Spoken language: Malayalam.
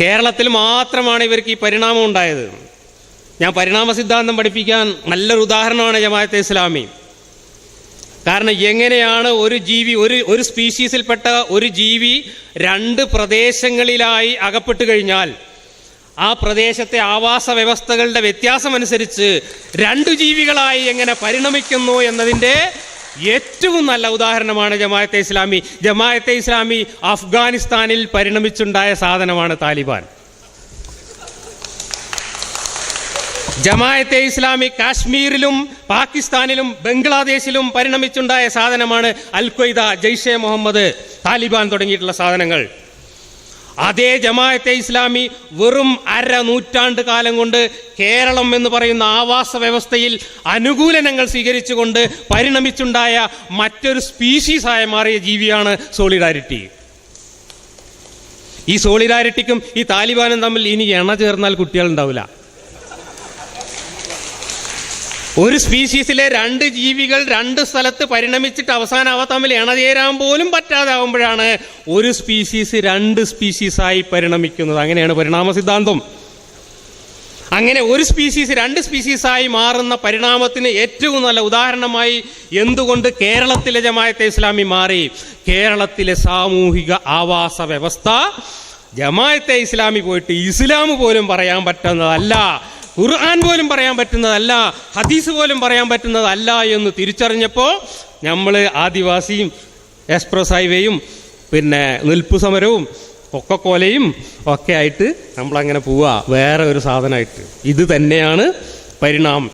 കേരളത്തിൽ മാത്രമാണ് ഇവർക്ക് ഈ പരിണാമം ഉണ്ടായത്. ഞാൻ പരിണാമ സിദ്ധാന്തം പഠിപ്പിക്കാൻ നല്ലൊരു ഉദാഹരണമാണ് ജമാഅത്തെ ഇസ്ലാമി. കാരണം എങ്ങനെയാണ് ഒരു ജീവി ഒരു ഒരു സ്പീഷീസിൽപ്പെട്ട ഒരു ജീവി രണ്ട് പ്രദേശങ്ങളിലായി അകപ്പെട്ടു കഴിഞ്ഞാൽ ആ പ്രദേശത്തെ ആവാസ വ്യവസ്ഥകളുടെ വ്യത്യാസമനുസരിച്ച് രണ്ടു ജീവികളായി എങ്ങനെ പരിണമിക്കുന്നു എന്നതിന്റെ ഏറ്റവും നല്ല ഉദാഹരണമാണ് ജമായത്തെ ഇസ്ലാമി. ജമായത്തെ ഇസ്ലാമി അഫ്ഗാനിസ്ഥാനിൽ പരിണമിച്ചുണ്ടായ സാധനമാണ് താലിബാൻ. ജമായത്തെ ഇസ്ലാമി കാശ്മീരിലും പാകിസ്ഥാനിലും ബംഗ്ലാദേശിലും പരിണമിച്ചുണ്ടായ സാധനമാണ് അൽ ഖ്വയ്ദ ജയ്ഷെ മുഹമ്മദ് താലിബാൻ തുടങ്ങിയിട്ടുള്ള സാധനങ്ങൾ. അതേ ജമാഅത്തെ ഇസ്ലാമി വെറും അര നൂറ്റാണ്ട് കാലം കൊണ്ട് കേരളം എന്ന് പറയുന്ന ആവാസ വ്യവസ്ഥയിൽ അനുകൂലനങ്ങൾ സ്വീകരിച്ചുകൊണ്ട് പരിണമിച്ചുണ്ടായ മറ്റൊരു സ്പീഷീസായി മാറിയ ജീവിയാണ് സോളിഡാരിറ്റി. ഈ സോളിഡാരിറ്റിക്കും ഈ താലിബാനും തമ്മിൽ ഇനി എണ ചേർന്നാൽ കുട്ടികളുണ്ടാവില്ല. ഒരു സ്പീഷീസിലെ രണ്ട് ജീവികൾ രണ്ട് സ്ഥലത്ത് പരിണമിച്ചിട്ട് അവസാനം അവ തമ്മിൽ ഇണചേരാൻ പോലും പറ്റാതാവുമ്പോഴാണ് ഒരു സ്പീഷീസ് രണ്ട് സ്പീഷീസായി പരിണമിക്കുന്നത്. അങ്ങനെയാണ് പരിണാമ സിദ്ധാന്തം. അങ്ങനെ ഒരു സ്പീഷീസ് രണ്ട് സ്പീഷീസായി മാറുന്ന പരിണാമത്തിന് ഏറ്റവും നല്ല ഉദാഹരണമായി എന്തുകൊണ്ട് കേരളത്തിലെ ജമായത്തെ ഇസ്ലാമി മാറി? കേരളത്തിലെ സാമൂഹിക ആവാസ വ്യവസ്ഥ ജമായത്തെ ഇസ്ലാമി പോയിട്ട് ഇസ്ലാം പോലും പറയാൻ പറ്റുന്നതല്ല. ഖുർആൻ പോലും പറയാൻ പറ്റുന്നതല്ല ഹദീസ് പോലും പറയാൻ പറ്റുന്നതല്ല എന്ന് തിരിച്ചറിഞ്ഞപ്പോൾ നമ്മൾ ആദിവാസിയും എക്സ്പ്രസ് ഹൈവേയും പിന്നെ നിൽപ്പ് സമരവും കൊക്കക്കോലയും ഒക്കെ ആയിട്ട് നമ്മളങ്ങനെ പോവുക വേറെ ഒരു സാധനമായിട്ട് ഇത് തന്നെയാണ് പരിണാമം.